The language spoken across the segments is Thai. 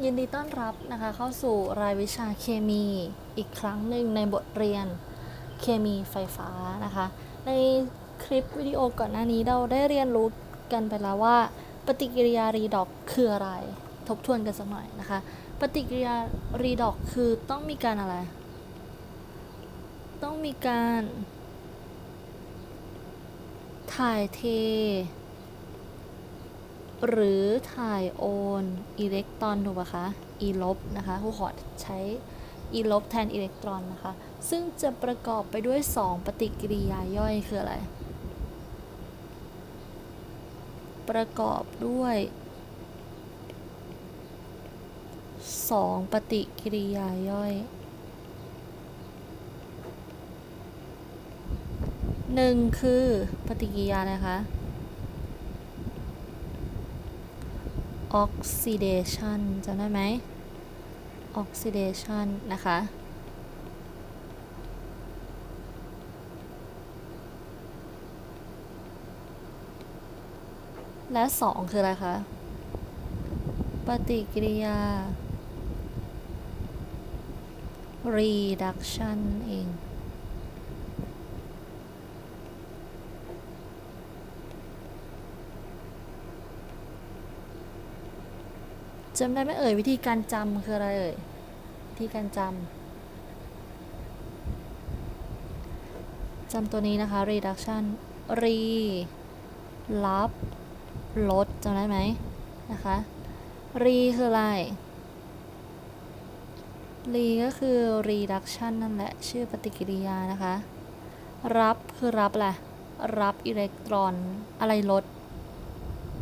ยินดีต้อนรับนะคะเข้าสู่รายวิชาเคมีอีกครั้งหนึ่งในบทเรียนเคมีไฟฟ้านะคะ ในคลิปวิดีโอก่อนหน้านี้เราได้เรียนรู้กันไปแล้วว่า ปฏิกิริยารีดอกคืออะไร ทบทวนกันสักหน่อยนะคะ ปฏิกิริยารีดอกคือต้องมีการอะไร ต้องมีการถ่ายเท หรือถ่ายโอนอิเล็กตรอนถูกปะคะ e ลบนะคะครูขอใช้ e ลบแทนอิเล็กตรอนนะคะ ซึ่งจะประกอบไปด้วย 2 ปฏิกิริยาย่อยคืออะไร ประกอบด้วย 2 ปฏิกิริยาย่อยหนึ่งคือปฏิกิริยาอะคะ oxidation จำได้ไหม oxidation นะคะ และ 2 คืออะไรคะ ปฏิกิริยา reduction เอง จำได้ไหมเอ่ยวิธีการจำคืออะไรเอ่ยวิธีการจำจำตัวนี้นะคะ reduction re รับลดจำได้ไหมนะคะ re คืออะไร re ก็คือ reduction นั่นแหละ ชื่อปฏิกิริยานะคะ รับคือรับแหละรับอิเล็กตรอนอะไรลด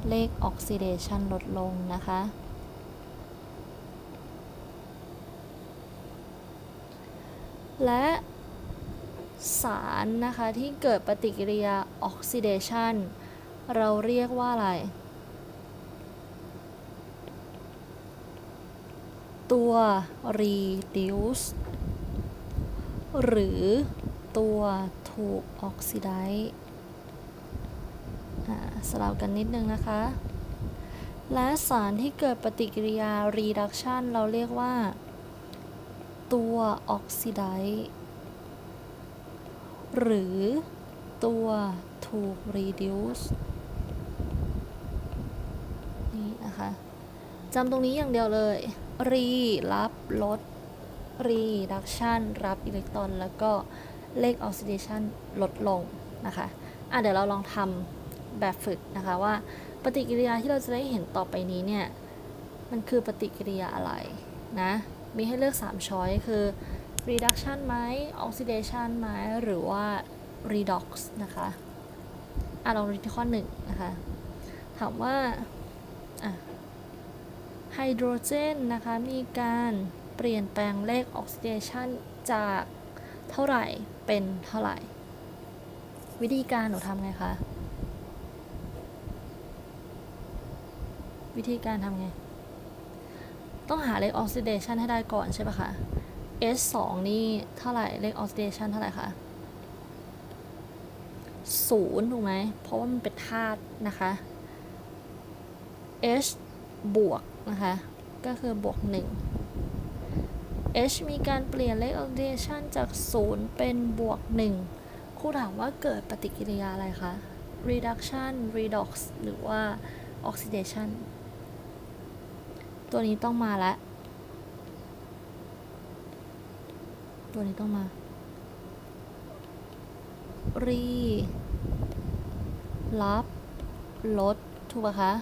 เลข oxidation ลดลงนะคะ และสารนะคะที่เกิดปฏิกิริยาออกซิเดชันเราเรียกว่าอะไร ตัว reduce หรือตัวถูกออกซิไดซ์สลับกันนิดนึงนะคะ และสารที่เกิดปฏิกิริยา reduction เราเรียกว่า ตัวออกซิไดซ์หรือตัวถูก reduce นี่นะคะจำตรงนี้อย่างเดียวเลย re รับลด reduction รับอิเล็กตรอน แล้วก็เลข oxidation ลดลงนะคะอะเดี๋ยวเราลองทำแบบฝึกนะคะว่าปฏิกิริยาที่เราจะได้เห็นต่อไปนี้เนี่ย มันคือปฏิกิริยาอะไรนะ มีให้เลือก 3 ช้อยคือ reduction ไหม oxidation ไหม หรือว่า redox นะคะอะลองดูที่ข้อหนึ่งนะคะ ถามว่าอะไฮโดรเจนนะคะ มีการเปลี่ยนแปลงเลข oxidation จากเท่าไหร่เป็นเท่าไหร่ วิธีการหนูทำไงคะ วิธีการทำไง ต้องหาเลขออกซิเดชันให้ได้ก่อนใช่ปะคะ S 2นี่เท่าไหร่เลขออกซิเดชันเท่าไหร่คะศูนย์ถูกไหม เพราะว่ามันเป็นธาตุนะคะ H บวกนะคะ ก็คือบวก 1 H มีการเปลี่ยนเลขออกซิเดชันจาก 0 เป็นบวก 1ครูถามว่าเกิดปฏิกิริยาอะไรคะ reduction redox หรือว่า oxidation ตัวนี้ต้องมาแล้ว ตัวนี้ต้องมา รี รับลดถูกปะคะ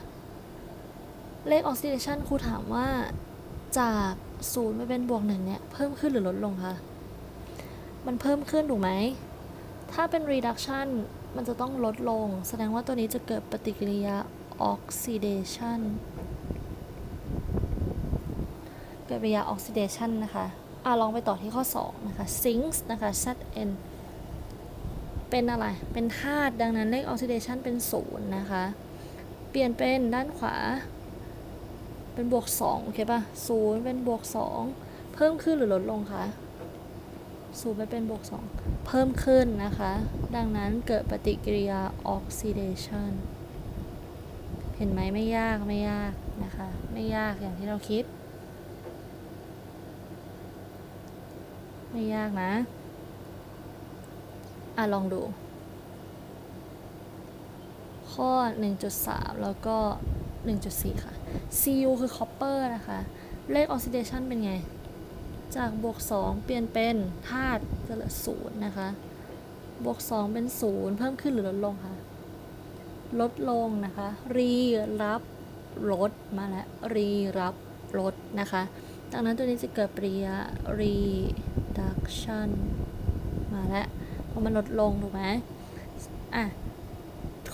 เลขออกซิเดชันครูถามว่าจากศูนย์ไปเป็นบวกหนึ่งเนี่ย เพิ่มขึ้นหรือลดลงคะมันเพิ่มขึ้นถูกไหม ถ้าเป็น reduction มันจะต้องลดลง แสดงว่าตัวนี้จะเกิดปฏิกิริยา oxidation เกิดปฏิกิริยา oxidation นนะคะอะลองไปต่อที่ข้อ 2 นะคะ sinks นะคะ Zn เป็นอะไร เป็นธาตุดังนั้นเลข oxidation เป็นศูนย์นะคะ เปลี่ยนเป็นด้านขวา เป็นบวก2โอเคป่ะศูนย์เป็นบวก 2 เพิ่มขึ้นหรือลดลงคะศูนย์ไปเป็นบวก 2 เพิ่มขึ้นนะคะ ดังนั้นเกิดปฏิกิริยา oxidation เห็นไหมไม่ยากไม่ยากนะคะ ไม่ยากอย่างที่เราคิด ไม่ยากนะ อะ ลองดู ข้อ 1.3 แล้วก็ 1.4 ค่ะ Cu คือ copper นะคะ เลข oxidation เป็นไง จากบวก 2 เปลี่ยนเป็นธาตุจะเหลือ0นะคะ บวก 2 เป็น 0 เพิ่มขึ้นหรือลดลงคะ ลดลงนะคะ รีรับลดมาแล้ว รีรับลดนะคะ ดังนั้นตัวนี้จะเกิดปริยา reduction มาแล้วเพราะมันลดลงถูกไหมอะ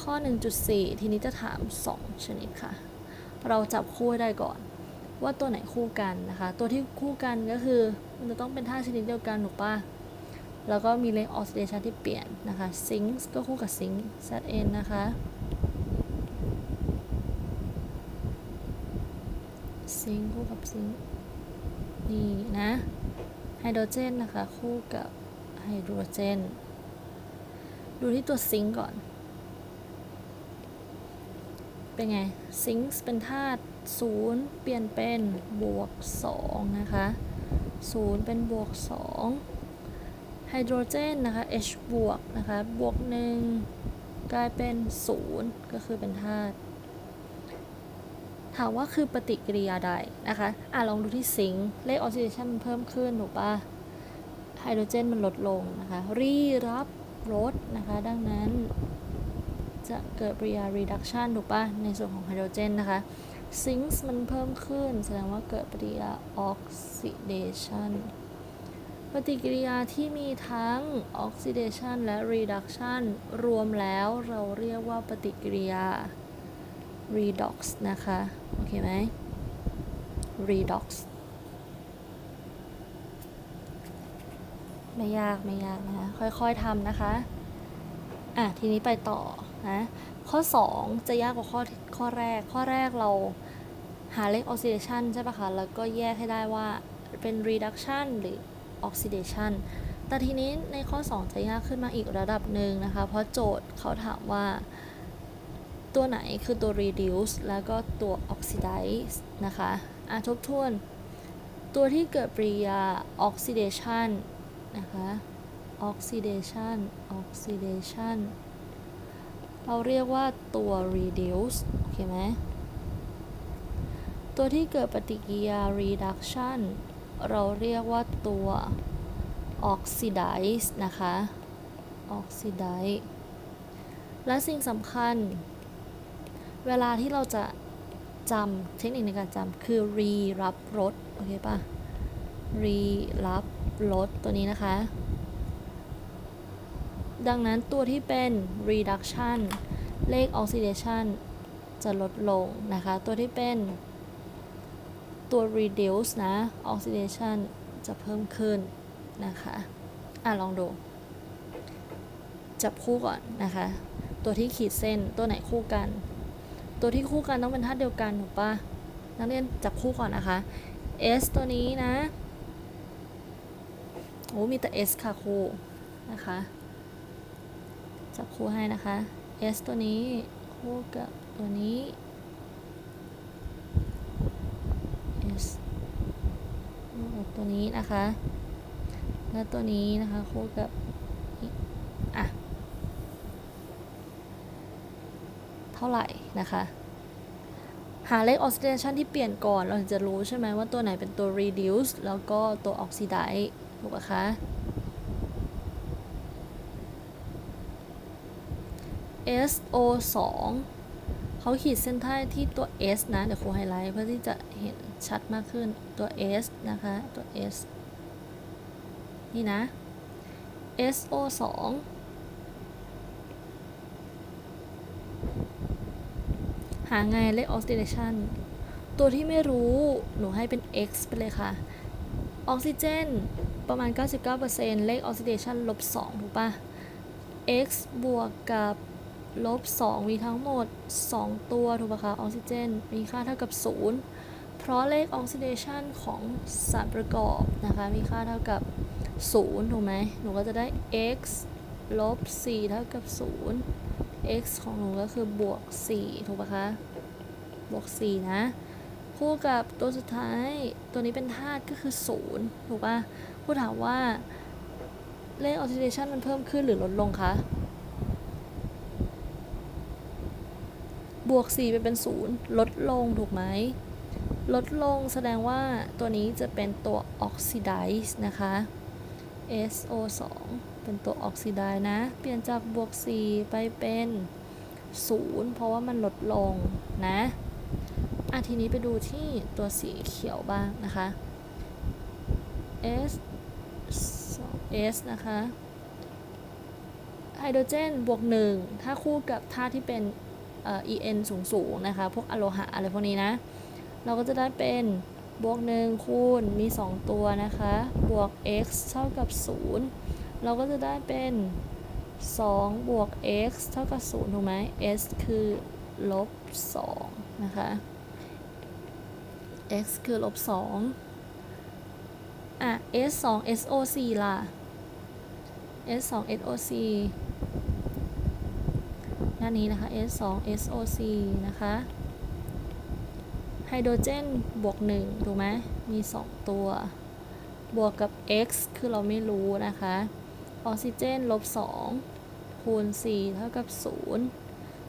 ข้อ 1.4 ทีนี้จะถาม 2 ชนิดค่ะ เราจับคู่ได้ก่อน ว่าตัวไหนคู่กันนะคะ ตัวที่คู่กันก็คือ มันจะต้องเป็นท่าตุชนิดเดียวกันถูกปะแล้วก็มีเลงออกซิเดชันที่เปลี่ยนนะคะซิงค์ก็คู่กับซิงค์ Zn นะคะ ซิงค์คู่กับซิงค์ นี่นะไฮโดรเจนนะคะ คู่กับไฮโดรเจน ดูที่ตัวซิงค์ก่อน เป็นไง ซิงค์เป็นธาตุ0เปลี่ยนเป็นบวก2นะคะ0เป็นบวก2ไฮโดรเจนนะคะ H บวกนะคะ บวก1กลายเป็น 0 ก็คือเป็นธาตุ ถามว่าคือปฏิกิริยาใดนะคะอะลองดูที่ซิงค์เลขออกซิเดชันมันเพิ่มขึ้นถูกปะไฮโดรเจนมันลดลงนะคะรีรับลดนะคะดังนั้น จะเกิดปริยา reduction ถูกปะในส่วนของไฮโดรเจนนะคะซิงค์มันเพิ่มขึ้น แสดงว่าเกิดปฏิกิริยา oxidation ปฏิกิริยาที่มีทั้ง oxidation และ reduction รวมแล้วเราเรียกว่าปฏิกิริยา redox นะคะ โอเคไหม redox ไม่ยากไม่ยากนะคะค่อยๆทำนะคะ อะ ทีนี้ไปต่อนะข้อ 2 จะยากกว่าข้อข้อแรก ข้อแรกเราหาเลข oxidation ใช่ปะคะ แล้วก็แยกให้ได้ว่าเป็น reduction หรือ oxidation แต่ทีนี้ในข้อ 2 จะยากขึ้นมาอีกระดับหนึ่งนะคะ เพราะโจทย์เขาถามว่า ตัวไหนคือตัว reduce แล้วก็ตัว oxidize นะคะอะทบทวน ตัวที่เกิดปริยา oxidation นะคะ oxidation oxidation เราเรียกว่าตัว reduce โอเคไหม ตัวที่เกิดปฏิกิริยา reduction เราเรียกว่าตัว oxidize นะคะ oxidize และสิ่งสำคัญ เวลาที่เราจะจำเทคนิคในการจำคือ re รับรสโอเคปะ re รับรสตัวนี้นะคะ ดังนั้นตัวที่เป็น reduction เลข oxidation จะลดลงนะคะ ตัวที่เป็นตัว reduce นะ oxidation จะเพิ่มขึ้นนะคะ อะ ลองดู จับคู่ก่อนนะคะ ตัวที่ขีดเส้นตัวไหนคู่กัน ตัวที่คู่กันต้องเป็นธาตุเดียวกันถูกปะนักเรียนจับคู่ก่อนนะคะ S ตัวนี้นะ โอ้มีแต่ S ค่ะครูนะคะ จับคู่ให้นะคะ S ตัวนี้คู่กับตัวนี้ S ตัวนี้นะคะ และตัวนี้นะคะคู่กับอะ เท่าไหร่นะคะ หาเลข oxidation ที่เปลี่ยนก่อนเราจะรู้ใช่ไหมว่าตัวไหนเป็นตัว reduce แล้วก็ตัว oxidize ถูกปะคะ SO 2 เขาขีดเส้นใต้ที่ตัว S นะ เดี๋ยวครูไฮไลท์เพื่อที่จะเห็นชัดมากขึ้นตัว S นะคะ ตัว S นี่นะ SO 2าไงเลข oxidation ตัวที่ไม่รู้หนูให้เป็น x ไปเลยค่ะ ออกซิเจนประมาณ 99%เลข oxidation ลบ 2 ถูกปะ x บวกกับลบ 2 มีทั้งหมด 2 ตัว ถูกปะคะ ออกซิเจน มีค่าเท่ากับ 0 เพราะเลข oxidation ของสารประกอบนะคะ มีค่าเท่ากับ 0 ถูกไหม หนูก็จะได้ x ลบ 4 เท่ากับ 0 x ของหนูก็คือบวก 4 ถูกปะคะ บวก 4 นะ คู่กับตัวสุดท้ายตัวนี้เป็นธาตุก็คือศูนย์ถูกปะครูถามว่า เลขออกซิเดชันมันเพิ่มขึ้นหรือลดลงคะ บวก 4 ไปเป็นศูนย์ลดลงถูกไหม ลดลงแสดงว่าตัวนี้จะเป็นตัวออกซิไดซ์นะคะ SO2 เป็นตัวออกซิไดซ์นะ เปลี่ยนจากบวก 4 ไปเป็น 0 เพราะว่ามันลดลงนะอะทีนี้ไปดูที่ตัวสีเขียวบ้างนะคะ S S นะคะไฮโดรเจนบวก 1 ถ้าคู่กับธาตุที่เป็นเอ่อ En สูงสูงนะคะ พวกอะโลหะอะไรพวกนี้นะ เราก็จะได้เป็นบวก 1 คูณมี 2 ตัวนะคะ บวก x เท่ากับ 0 เราก็จะได้เป็น 2 บวก x เท่ากับ 0 ถูกไหม s คือลบ 2 นะคะ x คือลบ 2 อะ s 2 SO4 ล่ะ s 2 SOC ด้านนี้นะคะ s 2 SOC นะคะไฮโดรเจนบวก 1 ถูกไหม มี 2 ตัว บวกกับ x คือเราไม่รู้นะคะ ออกซิเจนลบ2คูณ 4 เท่ากับ 0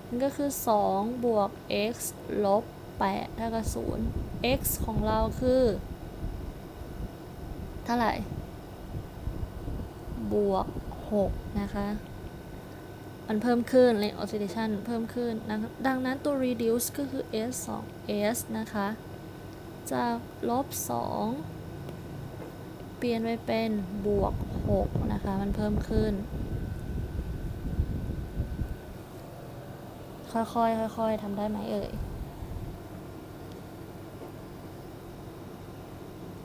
นั่นก็คือ 2 บวก x ลบ 8 เท่ากับ 0 x ของเราคือ เท่าไหร่ บวก 6 นะคะ มันเพิ่มขึ้นเลย oxidation เพิ่มขึ้นนะดังนั้นตัว reduce ก็คือ s 2 s นะคะ จากลบ 2 เปลี่ยนไปเป็นบวก 6 นะคะ มันเพิ่มขึ้น ค่อยๆ ค่อยๆทำได้ไหมเอ่ย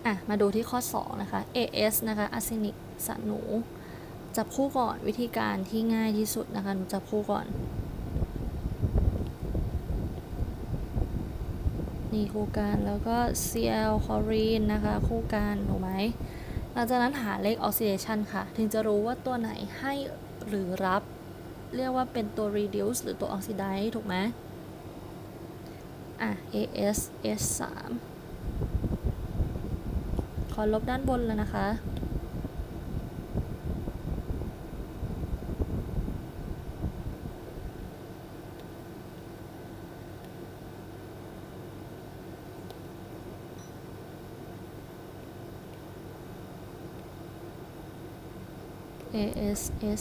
อะ มาดูที่ข้อ 2 นะคะ AS นะคะ arsenic สารหนู จับคู่ก่อนวิธีการที่ง่ายที่สุดนะคะ หนูจับคู่ก่อน นี่คู่กันแล้วก็ Cl คลอรีนนะคะ คู่กันถูกไหม หลังจากนั้นหาเลขออกซิเดชันค่ะ ถึงจะรู้ว่าตัวไหนให้หรือรับ เรียกว่าเป็นตัว reduce หรือตัว oxidize ถูกไหมอะ AS S3 ขอลบด้านบนแล้วนะคะ AS S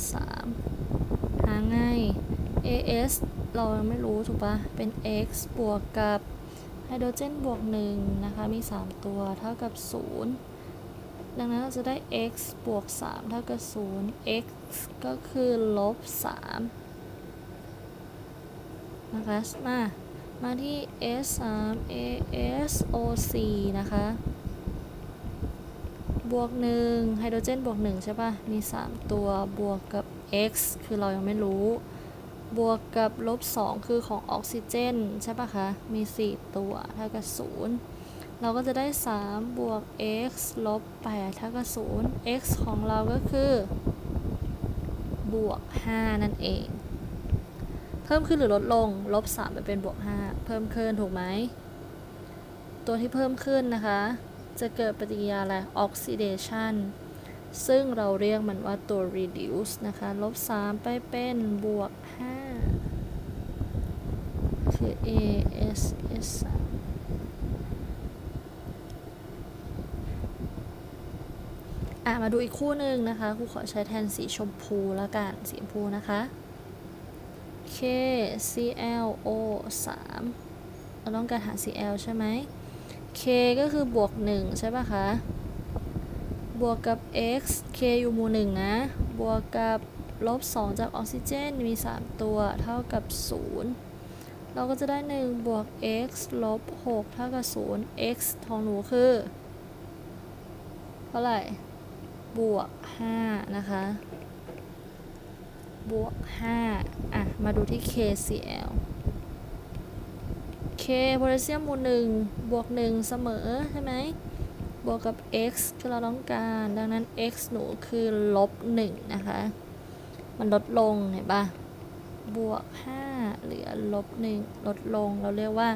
3 หาง่าย AS เรายังไม่รู้ถูกปะเป็น X บวกกับไฮโดรเจนบวก1นะคะ มี 3 ตัวเท่ากับ 0 ดังนั้นเราจะได้ x บวก 3 เท่ากับ 0 x ก็คือลบ 3 นะคะ มา มาที่ s 3 a s o c นะคะ บวก1ไฮโดรเจนบวก1ใช่ปะมี 3 ตัวบวกกับ x คือเรายังไม่รู้ บวกกับลบ 2 คือของออกซิเจนใช่ป่ะคะ มี 4 ตัวเท่ากับ 0 เราก็จะได้ 3 บวก x ลบ8เท่ากับ 0 x ของเราก็คือ บวก 5 นั่นเอง เพิ่มขึ้นหรือลดลง ลบ 3 ไปเป็นบวก 5 เพิ่มขึ้นถูกไหม ตัวที่เพิ่มขึ้นนะคะ จะเกิดปฏิกิริยาอะไร oxidation ซึ่งเราเรียกมันว่าตัว reduce นะคะ ลบ 3 ไปเป็นบวก 5 คือ A S S 3อะ มาดูอีกคู่หนึ่งนะคะครูขอใช้แทนสีชมพูแล้วกัน สีชมพูนะคะ K Cl O 3เราต้องการหา Cl ใช่ไหม K ก็คือบวก 1 ใช่ปะคะ บวกกับ x k อยู่หมู่1นะ บวกกับลบ 2 จากออกซิเจนมี 3 ตัวเท่ากับ 0 เราก็จะได้ 1 บวก x ลบ 6 เท่ากับ 0 x ของหนูคือ เท่าไหร่ บวก 5 นะคะ บวก 5 อะ มาดูที่ KCl โพแทสเซียมมู่หนึ่งบวก1เสมอใช่ไหมบวกกับ x คือเราต้องการ ดังนั้น x หนูคือลบ1นะคะ มันลดลงเห็นปะบวก 5 เหลือลบ1ลดลงเราเรียกว่า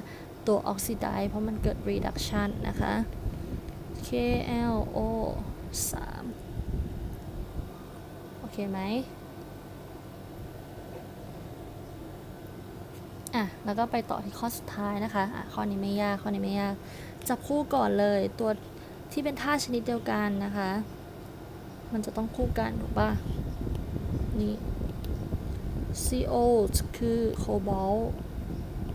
ตัว oxidize เพราะมันเกิด reduction นะคะ KLO 3 โอเคไหม อะแล้วก็ไปต่อที่ข้อสุดท้ายนะคะอะข้อนี้ไม่ยากข้อนี้ไม่ยากจับคู่ก่อนเลยตัวที่เป็นธาตุชนิดเดียวกันนะคะ มันจะต้องคู่กันถูกป่ะนี่ CO คือโคบอล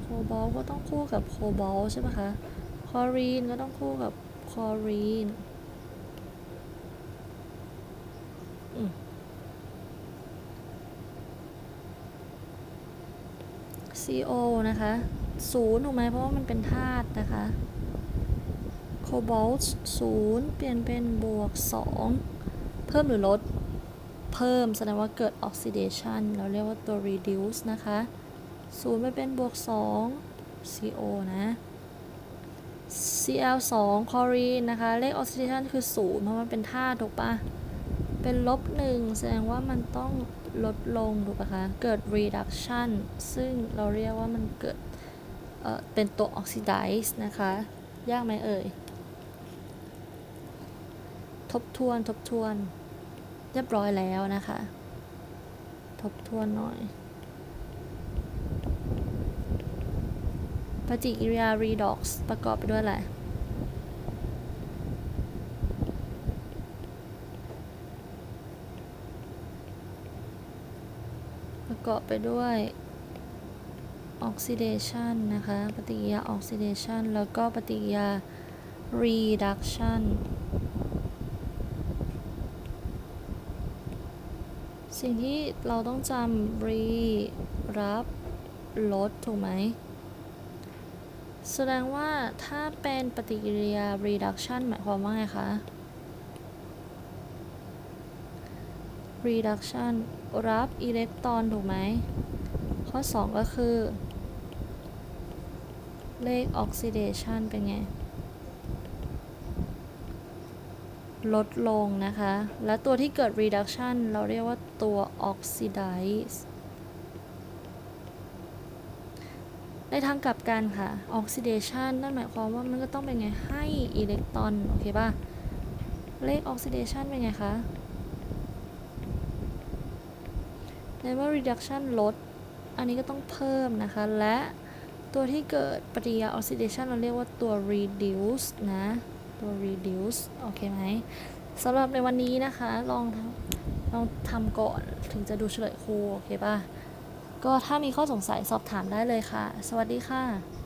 โคบอลก็ต้องคู่กับโคบอลใช่ไหมคะคลอรีนก็ต้องคู่กับคลอรีน อืม CO นะคะศูนย์ถูกไหมเพราะว่ามันเป็นธาตุนะคะโคบอลต์ศูนย์เปลี่ยนเป็นบวกสองเพิ่มหรือลด เพิ่มแสดงว่าเกิด oxidation เราเรียกว่าตัว reduce นะคะศูนย์ไปเป็นบวกสอง CO นะ Cl 2คลอรีนนะคะ เลข oxidation คือศูนย์เพราะมันเป็นธาตุถูกปะเป็นลบหนึ่งแสดงว่ามันต้อง ลดลงถูกปะคะ เกิด reduction ซึ่งเราเรียกว่ามันเกิดเเป็นตัว oxidize นะคะ ยากไหมเอ่ย ทบทวน ทบทวน เรียบร้อยแล้วนะคะ ทบทวนหน่อย ปฏิกิริยา redox ประกอบไปด้วยอะไร ประกอบไปด้วย oxidation นนะคะ ปฏิกิริยา oxidation แล้วก็ปฏิกิริยา reduction สิ่งที่เราต้องจำ re รับลดถูกไหม แสดงว่าถ้าเป็นปฏิกิริยา reduction หมายความว่าไงคะ reduction รับอิเล็กตรอนถูกไหม ข้อ 2 ก็คือ เลข oxidation เป็นไง ลดลงนะคะ และตัวที่เกิด reduction เราเรียกว่าตัว oxidize ในทางกลับกันค่ะ oxidation นั่นหมายความว่ามันก็ต้องเป็นไงให้อิเล็กตรอน โอเคป่ะ เลข oxidation เป็นไงคะ ในเมื่อ reduction ลด อันนี้ก็ต้องเพิ่มนะคะ และตัวที่เกิดปฏิกิริยา oxidation เราเรียกว่าตัว reduce นะ ตัว reduce โอเคไหมสำหรับในวันนี้นะคะ ลองลองทำก่อนถึงจะดูเฉลยครู โอเคป่ะ ก็ถ้ามีข้อสงสัยสอบถามได้เลยค่ะ สวัสดีค่ะ